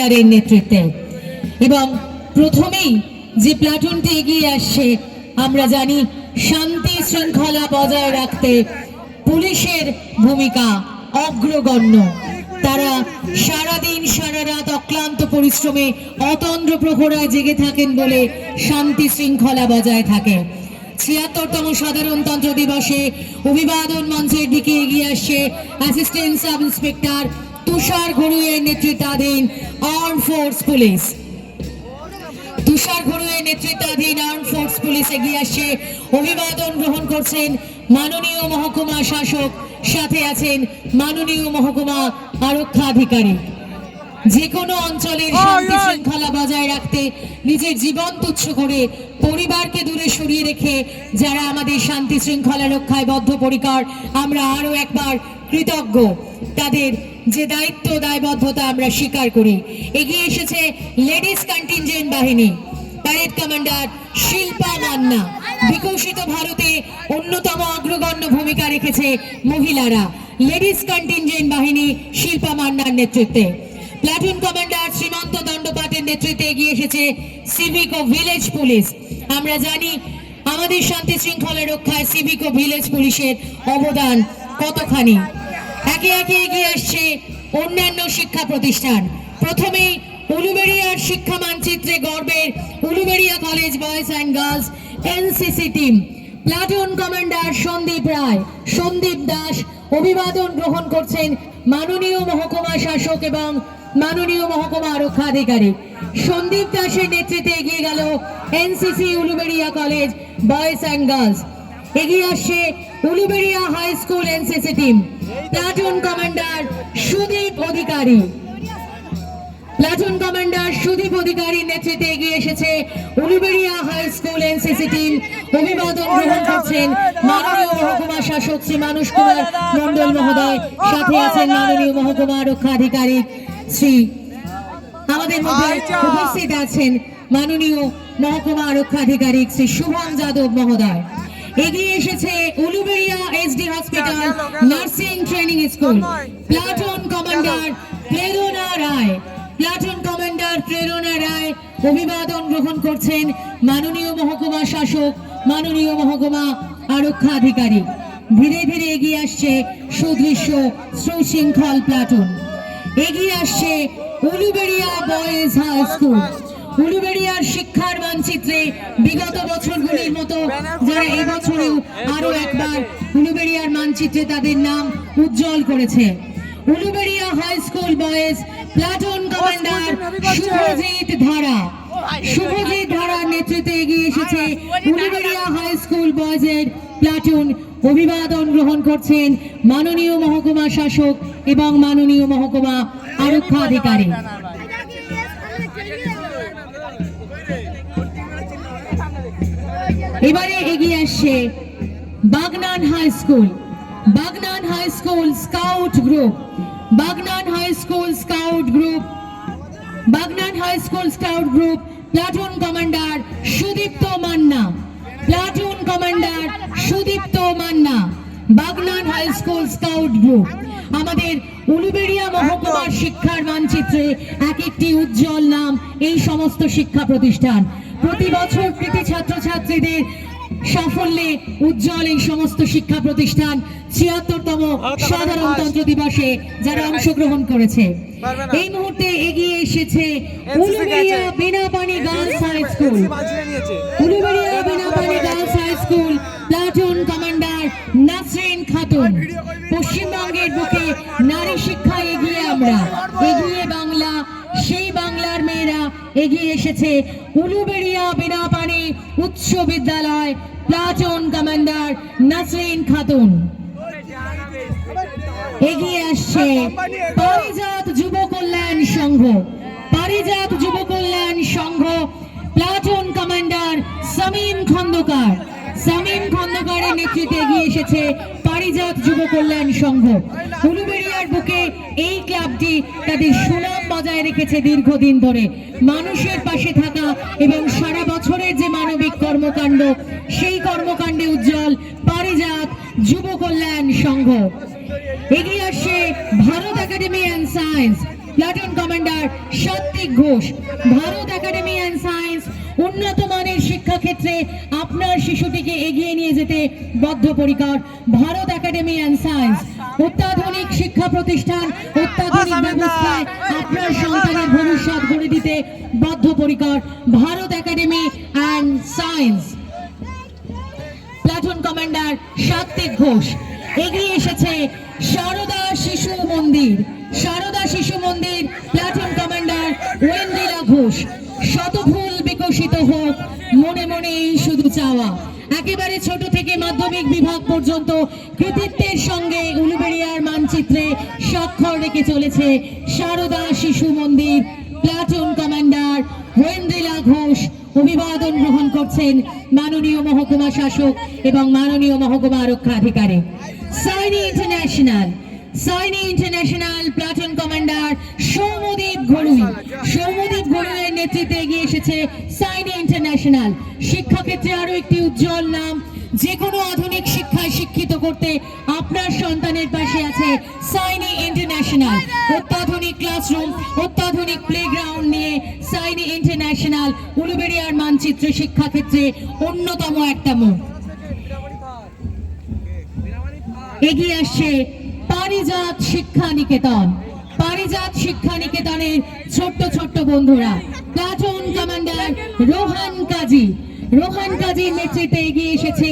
কমান্ডারের নেতৃত্বে। এবং প্রথমেই যে প্লাটুনটি এগিয়ে আসছে, আমরা জানি শান্তি শৃঙ্খলা বজায় রাখতে পুলিশের ভূমিকা অগ্রগণ্য। তারা সারাদিন সারা রাত অক্লান্ত পরিশ্রমে অতন্দ্র প্রহরায় জেগে থাকেন বলে শান্তি শৃঙ্খলা বজায় থাকে। ছিয়াত্তরতম সাধারণতন্ত্র দিবসে অভিবাদন মঞ্চের দিকে এগিয়ে আসছে অ্যাসিস্ট্যান্ট সাব ইন্সপেক্টর তুষার ঘড়ুয়ের নেতৃত্বাধীন আর্ম ফোর্স পুলিশ তুষার ঘড়ুয়ের নেতৃত্বাধীন আর্ম ফোর্স পুলিশ এগিয়ে আসছে। অভিবাদন গ্রহণ করছেন মাননীয় মহকুমা শাসক। সাথে আছেন মাননীয় মহকুমা আরক্ষাধিকারী যে কোনো অঞ্চলের শান্তি শৃঙ্খলা বজায় রাখতে নিজের জীবন তুচ্ছ করে পরিবারকে দূরে সরিয়ে রেখে যারা আমাদের শান্তি শৃঙ্খলা রক্ষায় বদ্ধপরিকর আমরা আরও একবার কৃতজ্ঞ। তাদের যে দায়িত্ব, দায়বদ্ধতা আমরা স্বীকার করি। এগিয়ে এসেছে লেডিস কন্টিনজেন্ট বাহিনী, প্যারেড কমান্ডার শিল্পা মান্না। বিকশিত ভারতে অন্যতম অগ্রগণ্য ভূমিকা রেখেছে মহিলারা। লেডিস কন্টিনজেন্ট বাহিনী শিল্পা মান্নার নেতৃত্বে। প্লাটুন কমান্ডার শ্রীমন্ত দণ্ডপাতের নেতৃত্বে এগিয়ে এসেছে সিভিক ও ভিলেজ পুলিশ। আমরা জানি আমাদের শান্তি শৃঙ্খলা রক্ষায় সিভিক ও ভিলেজ পুলিশের অবদান কতখানি। একে একে এগিয়ে আসছে অন্যান্য শিক্ষা প্রতিষ্ঠান। প্রথমেই উলুবেড়িয়ার শিক্ষা মানচিত্রে গর্বের Uluberia college boys and girls NCC team. Platoon commander Sandip Roy, Sandip Das অভিবাদন গ্রহণ করছেন মাননীয় মহকুমা শাসক এবং মাননীয় মহকুমা আরক্ষা আধিকারিক। সন্দীপ দাসের নেতৃত্বে এগিয়ে গেল NCC Uluberia college boys and girls. এগিয়ে আসছে Uluberia high school NCC team. Platoon commander Sudip Adhikari. Platoon commander Sudip অধিকারীর নেতৃত্বে এগিয়ে এসেছে Uluberia high school NCC team. অভিবাদন গ্রহণ করছেন মাননীয় মহকুমা শাসক শ্রী মানুষ কুমার মন্ডল মহোদয়। সাথে আছেন মাননীয় মহকুমা রক্ষা আধিকারিক শ্রী আমাদের মধ্যে উপস্থিত আছেন মাননীয় মহকুমা আরক্ষা আধিকারিক শ্রী শুভম যাদব মহোদয়। এগিয়ে এসেছে Uluberia SD hospital nursing training school platoon commander Prerna Roy. Platoon commander প্রেরণা রায় অভিবাদন গ্রহণ করছেন মাননীয় মহকুমা শাসক মাননীয় মহকুমা আরক্ষা আধিকারিক ধীরে ধীরে এগিয়ে আসছে সুদৃশ্য সুশৃঙ্খল প্লাটুন। এগিয়ে আসছে উলুবেড়িয়া বয়েজ হাই স্কুল। উলুবেড়িয়ার শিক্ষার মানচিত্রে বিগত বছরগুলির মতো যারা এবছরেও আরও একবার উলুবেড়িয়ার মানচিত্রে তাদের নাম উজ্জ্বল করেছে। Uluberia high school boys platoon commander Shubhajit Dhara. Shubhajit ধারার নেতৃত্বে এগিয়ে এসেছে উলুবেড়িয়া হাই স্কুল বয়েজের প্লাটুন। অভিবাদন গ্রহণ করছেন মাননীয় মহকুমা শাসক এবং মাননীয় মহকুমা আরক্ষা এবারে এগিয়ে আসছে Bagnan high school. Bagnan high school scout group. Bagnan high school scout group. Bagnan high school scout group, platoon commander Sudipta Manna. Platoon commander Sudipta Manna. Bagnan high school scout group. আমাদের উলুবেড়িয়া মহকুমার শিক্ষার মানচিত্রে এক একটি উজ্জ্বল নাম এই সমস্ত শিক্ষা প্রতিষ্ঠান। প্রতি বছর কৃতি ছাত্রছাত্রীদের সাফল্যে উজ্জ্বল এই সমস্ত শিক্ষা প্রতিষ্ঠান ছিয়াত্তরতম সাধারণতন্ত্র দিবসে যারা অংশগ্রহণ করেছে। এই মুহূর্তে এগিয়ে এসেছে Uluberia Binapani girls high school. Uluberia Binapani girls high school platoon commander Nasrin Khatun. পশ্চিমবঙ্গের বুকে নারী শিক্ষা এগিয়ে আমরা। এগিয়ে এগিয়ে এসেছে উলুবেড়িয়া বিনাপানি উচ্চ বিদ্যালয় প্লাটুন কমান্ডার নাসরিন খাতুন। এগিয়ে আসছে পারিজাত যুব কল্যাণ সংঘ। Parijat Yuba Kalyan Sangha platoon commander Samim Khandakar. Samim খন্দকারের নেতৃত্বে এগিয়ে এসেছে পারিজাত যুব কল্যাণ সংঘ। উলুবেড়িয়ার বুকে এই ক্লাবটি তাদের সুনাম বজায় রেখেছে দীর্ঘদিন ধরে। মানুষের পাশে থাকা এবং সারা বছরের যে মানবিক কর্মকাণ্ড, সেই কর্মকাণ্ডে উজ্জ্বল পারিজাত যুব কল্যাণ সংঘ। এগিয়ে আসছে Bharat academy and science. Platoon commander Satwik Ghosh, Bharat academy and science উন্নত মানের শিক্ষাক্ষেত্রে আপনার শিশুটিকে এগিয়ে নিয়ে যেতে বদ্ধপরিকর। ভারত একাডেমি অ্যান্ড সায়েন্স অত্যাধুনিক শিক্ষা প্রতিষ্ঠান অত্যাধুনিক ব্যবস্থায় আপনার সন্তানের ভবিষ্যৎ গড়ে দিতে বদ্ধপরিকর Bharat academy and science. Platoon commander Satwik Ghosh. এগিয়ে এসেছে সারদা শিশু মন্দির। Sarada Shishu Mandir platoon commander Oindrila Ghosh. শতফুল বিকশিত হোক মনে মনে এই শুধু চাওয়া। একেবারে ছোট থেকে মাধ্যমিক বিভাগ পর্যন্ত কৃতিত্বের সঙ্গে উলুবেড়িয়ার মানচিত্রে স্বাক্ষর রেখে চলেছে সারদা শিশু মন্দির। প্লাটুন কমান্ডার ওয়েন্দ্রিলা ঘোষ অভিবাদন গ্রহণ করছেন মাননীয় মহকুমা শাসক এবং মাননীয় মহকুমা আরক্ষা আধিকারী Saini international. Saini international platoon commander Soumadip ঘড়ুই। Soumadip ঘড়ুইয়ের নেতৃত্বে এগিয়ে এসেছে সাইনি ইন্টারন্যাশনাল। শিক্ষাক্ষেত্রে আরও একটি উজ্জ্বল নাম যে কোনো আধুনিক শিক্ষায় শিক্ষিত করতে আপনার সন্তানের পাশে আছে সাইনি ইন্টারন্যাশনাল অত্যাধুনিক ক্লাসরুম অত্যাধুনিক প্লেগ্রাউন্ড নিয়ে সাইনি ইন্টারন্যাশনাল উলুবেড়িয়ার মানচিত্র শিক্ষাক্ষেত্রে অন্যতম একটা মুখ। এগিয়ে আসছে পারিজাত শিক্ষা নিকেতন পারিজাত শিক্ষা নিকেতনের ছোট্ট ছোট্ট বন্ধুরা প্লাটুন কমান্ডার, রোহান কাজী। রোহান কাজীর নেতৃত্বে এগিয়ে এসেছে।